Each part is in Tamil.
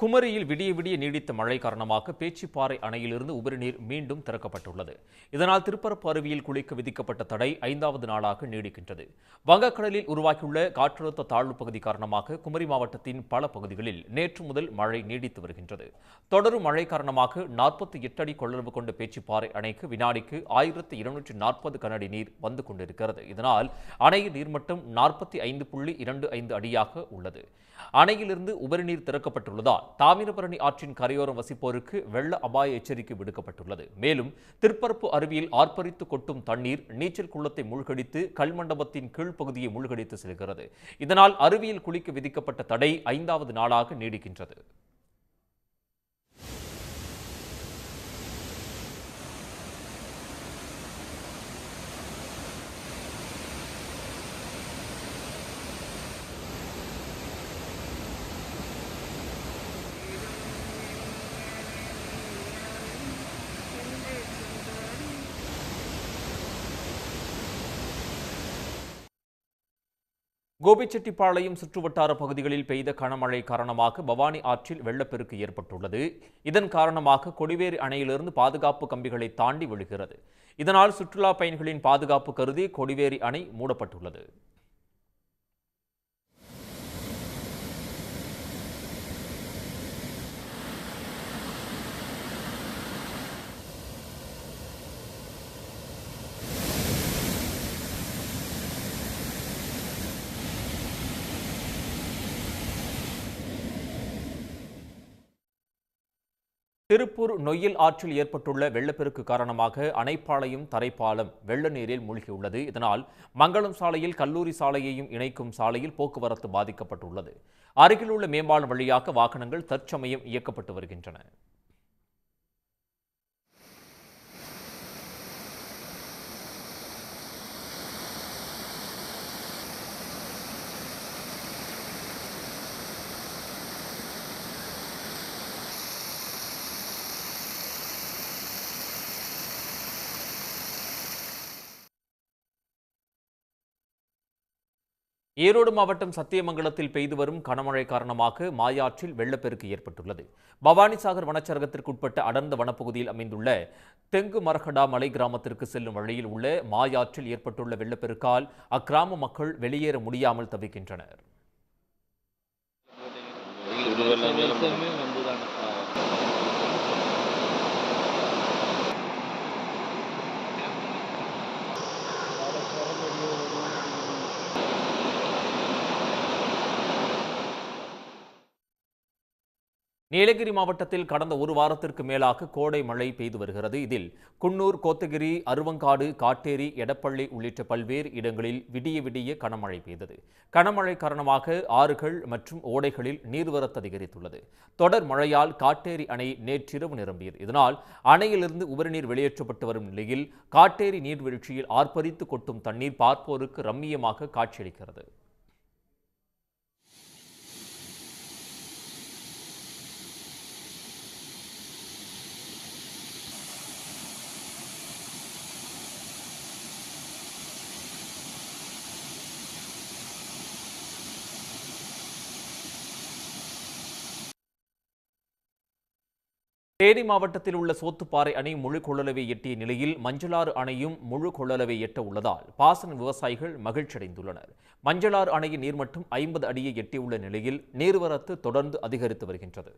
குமரியில் விடிய விடிய நீடித்த மழை காரணமாக பேச்சிப்பாறை அணையிலிருந்து உபரிநீர் மீண்டும் திறக்கப்பட்டுள்ளது. இதனால் திருப்பரப்பு அருவியில் குளிக்க விதிக்கப்பட்ட தடை ஐந்தாவது நாளாக நீடிக்கின்றது. வங்கக்கடலில் உருவாகியுள்ள காற்றழுத்த தாழ்வு பகுதி காரணமாக குமரி மாவட்டத்தின் பல பகுதிகளில் நேற்று முதல் மழை நீடித்து வருகின்றது. தொடரும் மழை காரணமாக நாற்பத்தி எட்டு அடி கொள்ளளவு கொண்ட பேச்சிப்பாறை அணைக்கு வினாடிக்கு ஆயிரத்தி இருநூற்றி நாற்பது கனஅடி நீர் வந்து கொண்டிருக்கிறது. இதனால் அணையின் நீர்மட்டம் நாற்பத்தி ஐந்து புள்ளி இரண்டு ஐந்து அடியாக உள்ளது. அணையிலிருந்து உபரிநீர் திறக்கப்பட்டுள்ளதால் தாமிரபரணி ஆற்றின் கரையோரம் வசிப்போருக்கு வெள்ள அபாய எச்சரிக்கை விடுக்கப்பட்டுள்ளது. மேலும் திருப்பரப்பு அருவியில் ஆர்ப்பரித்து கொட்டும் தண்ணீர் நீச்சல் குளத்தை மூழ்கடித்து கல்மண்டபத்தின் கீழ்ப்பகுதியை மூழ்கடித்து செல்கிறது. இதனால் அருவியில் குளிக்க விதிக்கப்பட்ட தடை ஐந்தாவது நாளாக நீடிக்கின்றது. கோபிச்செட்டிப்பாளையம் சுற்றுவட்டார பகுதிகளில் பெய்த கனமழை காரணமாக பவானி ஆற்றில் வெள்ளப்பெருக்கு ஏற்பட்டுள்ளது. இதன் காரணமாக கொடிவேரி அணையிலிருந்து பாதுகாப்பு கம்பிகளை தாண்டி விழுகிறது. இதனால் சுற்றுலா பயணிகளின் பாதுகாப்பு கருதி கொடிவேரி அணை மூடப்பட்டுள்ளது. திருப்பூர் நொய்யல் ஆற்றில் ஏற்பட்டுள்ள வெள்ளப்பெருக்கு காரணமாக அணைப்பாளையம் தரைப்பாலம் வெள்ள நீரில் மூழ்கியுள்ளது. இதனால் மங்களம் சாலையில் கல்லூரி சாலையையும் இணைக்கும் சாலையில் போக்குவரத்து பாதிக்கப்பட்டுள்ளது. அருகிலுள்ள மேம்பாலம் வழியாக வாகனங்கள் தற்சமயம் இயக்கப்பட்டு வருகின்றன. ஈரோடு மாவட்டம் சத்தியமங்கலத்தில் பெய்து வரும் கனமழை காரணமாக மாயாற்றில் வெள்ளப்பெருக்கு ஏற்பட்டுள்ளது. பவானிசாகர் வனச்சரகத்திற்குட்பட்ட அடர்ந்த வனப்பகுதியில் அமைந்துள்ள தெங்கு மரகடா மலை கிராமத்திற்கு செல்லும் வழியில் உள்ள மாயாற்றில் ஏற்பட்டுள்ள வெள்ளப்பெருக்கால் அக்கிராம மக்கள் வெளியேற முடியாமல் தவிக்கின்றனர். நீலகிரி மாவட்டத்தில் கடந்த ஒரு வாரத்திற்கு மேலாக கோடை மழை பெய்து வருகிறது. இதில் குன்னூர் கோத்தகிரி அருவங்காடு காட்டேரி எடப்பள்ளி உள்ளிட்ட பல்வேறு இடங்களில் விடிய விடிய கனமழை பெய்தது. கனமழை காரணமாக ஆறுகள் மற்றும் ஓடைகளில் நீர்வரத்து அதிகரித்துள்ளது. தொடர் மழையால் காட்டேரி அணை நேற்றிரவு நிரம்பியது. இதனால் அணையிலிருந்து உபரிநீர் வெளியேற்றப்பட்டு வரும் நிலையில் காட்டேரி நீர்வீழ்ச்சியில் ஆர்ப்பரித்து கொட்டும் தண்ணீர் பார்ப்போருக்கு ரம்மியமாக காட்சியளிக்கிறது. தேனி மாவட்டத்தில் உள்ள சோத்துப்பாறை அணை முழு கொள்ளளவை எட்டிய நிலையில் மஞ்சளாறு அணையும் முழு கொள்ளளவை எட்ட உள்ளதால் பாசன விவசாயிகள் மகிழ்ச்சியடைந்துள்ளனர். மஞ்சளாறு அணையின் நீர்மட்டம் ஐம்பது அடியை எட்டியுள்ள நிலையில் நீர்வரத்து தொடர்ந்து அதிகரித்து வருகின்றது.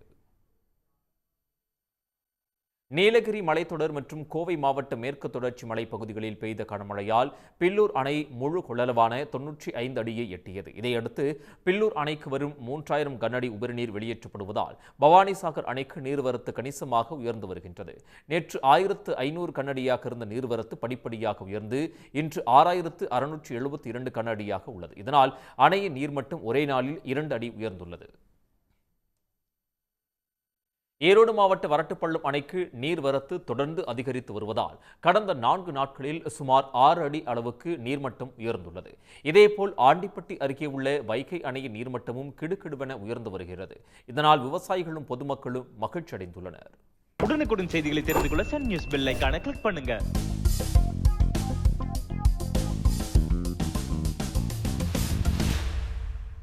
நீலகிரி மலைத்தொடர் மற்றும் கோவை மாவட்ட மேற்கு தொடர்ச்சி மலைப்பகுதிகளில் பெய்த கனமழையால் பில்லூர் அணை முழு கொள்ளளவான தொன்னூற்றி ஐந்து அடியை எட்டியது. இதையடுத்து பில்லூர் அணைக்கு வரும் மூன்றாயிரம் கனஅடி உபரிநீர் வெளியேற்றப்படுவதால் பவானிசாகர் அணைக்கு நீர்வரத்து கணிசமாக உயர்ந்து வருகின்றது. நேற்று ஆயிரத்து ஐநூறு கனஅடியாக இருந்த நீர்வரத்து படிப்படியாக உயர்ந்து இன்று ஆறாயிரத்து அறுநூற்றி எழுபத்தி இரண்டு கனஅடியாக உள்ளது. இதனால் அணையின் நீர்மட்டம் ஒரே நாளில் இரண்டு அடி உயர்ந்துள்ளது. ஈரோடு மாவட்ட வரட்டுப்பள்ளம் அணைக்கு நீர்வரத்து தொடர்ந்து அதிகரித்து வருவதால் கடந்த நான்கு நாட்களில் சுமார் ஆறு அடி அளவுக்கு நீர்மட்டம் உயர்ந்துள்ளது. இதேபோல் ஆண்டிப்பட்டி அருகே உள்ள வைகை அணையின் நீர்மட்டமும் கிடுகிடுவென உயர்ந்து வருகிறது. இதனால் விவசாயிகளும் பொதுமக்களும் மகிழ்ச்சி அடைந்துள்ளனர் உடனுக்குடன் செய்திகளை தெரிந்து கொள்ள சன் நியூஸ் பெல்லைக்கான கிளிக் பண்ணுங்க.